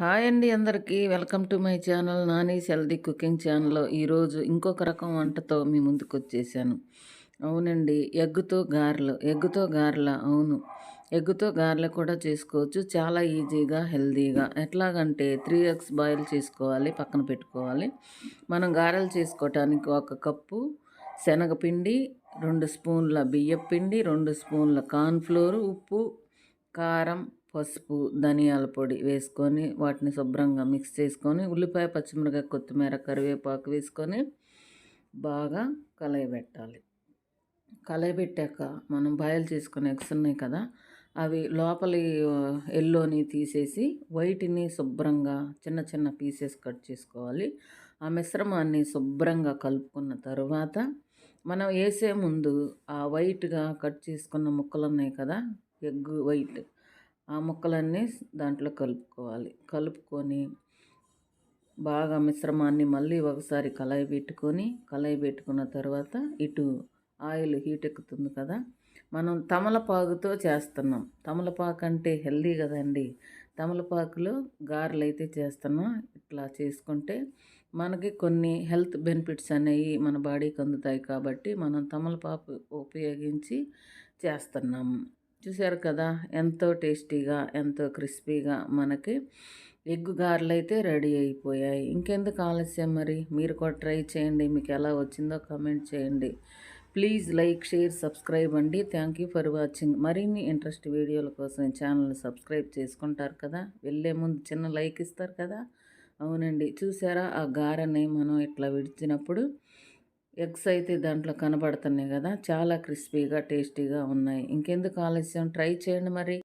Hi అండి అందరికీ. Welcome to my channel Nani healthy cooking ఛానల్లో ఈరోజు ఇంకొక రకం వంటతో మీ ముందుకు వచ్చేసాను. అవునండి ఎగ్గుతో గారెలు. ఎగ్గుతో గారెల? అవును. ఎగ్గుతో గారెలు కూడా చేసుకోవచ్చు. చాలా ఈజీగా హెల్దీగా. ఎట్లాగంటే త్రీ ఎగ్స్ బాయిల్ చేసుకోవాలి పక్కన పెట్టుకోవాలి. మనం గారెలు చేసుకోవటానికి ఒక కప్పు శనగపిండి రెండు స్పూన్ల బియ్యపిండి రెండు స్పూన్ల కార్న్ఫ్లోర్ ఉప్పు కారం పసుపు ధనియాల పొడి వేసుకొని వాటిని శుభ్రంగా మిక్స్ చేసుకొని ఉల్లిపాయ పచ్చిమిరకాయ కొత్తిమీర కరివేపాకు వేసుకొని బాగా కలయబెట్టాలి. కలయబెట్టాక మనం బాయిల్ చేసుకునే ఎగ్స్ ఉన్నాయి కదా అవి లోపలి ఎల్లోని తీసేసి వైట్ని శుభ్రంగా చిన్న చిన్న పీసెస్ కట్ చేసుకోవాలి. ఆ మిశ్రమాన్ని శుభ్రంగా కలుపుకున్న తర్వాత మనం వేసే ముందు ఆ వైట్గా కట్ చేసుకున్న ముక్కలు ఉన్నాయి కదా ఎగ్ వైట్. ఆ ముక్కలన్నీ దాంట్లో కలుపుకోవాలి. కలుపుకొని బాగా మిశ్రమాన్ని మళ్ళీ ఒకసారి కళాయి పెట్టుకొని కళాయి పెట్టుకున్న తర్వాత ఇటు ఆయిల్ హీట్ ఎక్కుతుంది కదా మనం తమలపాకుతో చేస్తున్నాం. తమలపాకు అంటే హెల్దీ కదండి. తమలపాకులో గారెలు అయితే చేస్తున్నాం ఇట్లా చేసుకుంటే మనకి కొన్ని హెల్త్ బెనిఫిట్స్ అనేవి మన బాడీకి అందుతాయి కాబట్టి మనం తమలపాకు ఉపయోగించి చేస్తున్నాము చూసారు కదా ఎంతో టేస్టీగా ఎంతో క్రిస్పీగా మనకి ఎగ్ గారెలు అయితే రెడీ అయిపోయాయి. ఇంకెందుకు ఆలస్యం మరి? మీరు కూడా ట్రై చేయండి. మీకు ఎలా వచ్చిందో కమెంట్ చేయండి. ప్లీజ్ లైక్ షేర్ సబ్స్క్రైబ్ అండి. Thank you for watching. మరిన్ని ఇంట్రెస్ట్ వీడియోల కోసం ఛానల్ని సబ్స్క్రైబ్ చేసుకుంటారు కదా. వెళ్ళే ముందు చిన్న లైక్ ఇస్తారు కదా. అవునండి. చూసారా ఆ గారని మనం ఇట్లా విడిచినప్పుడు ఎగ్స్ అయితే దాంట్లో కనబడుతున్నాయి కదా చాలా క్రిస్పీగా టేస్టీగా ఉన్నాయి. ఇంకెందుకు ఆలస్యం? ట్రై చేయండి మరి.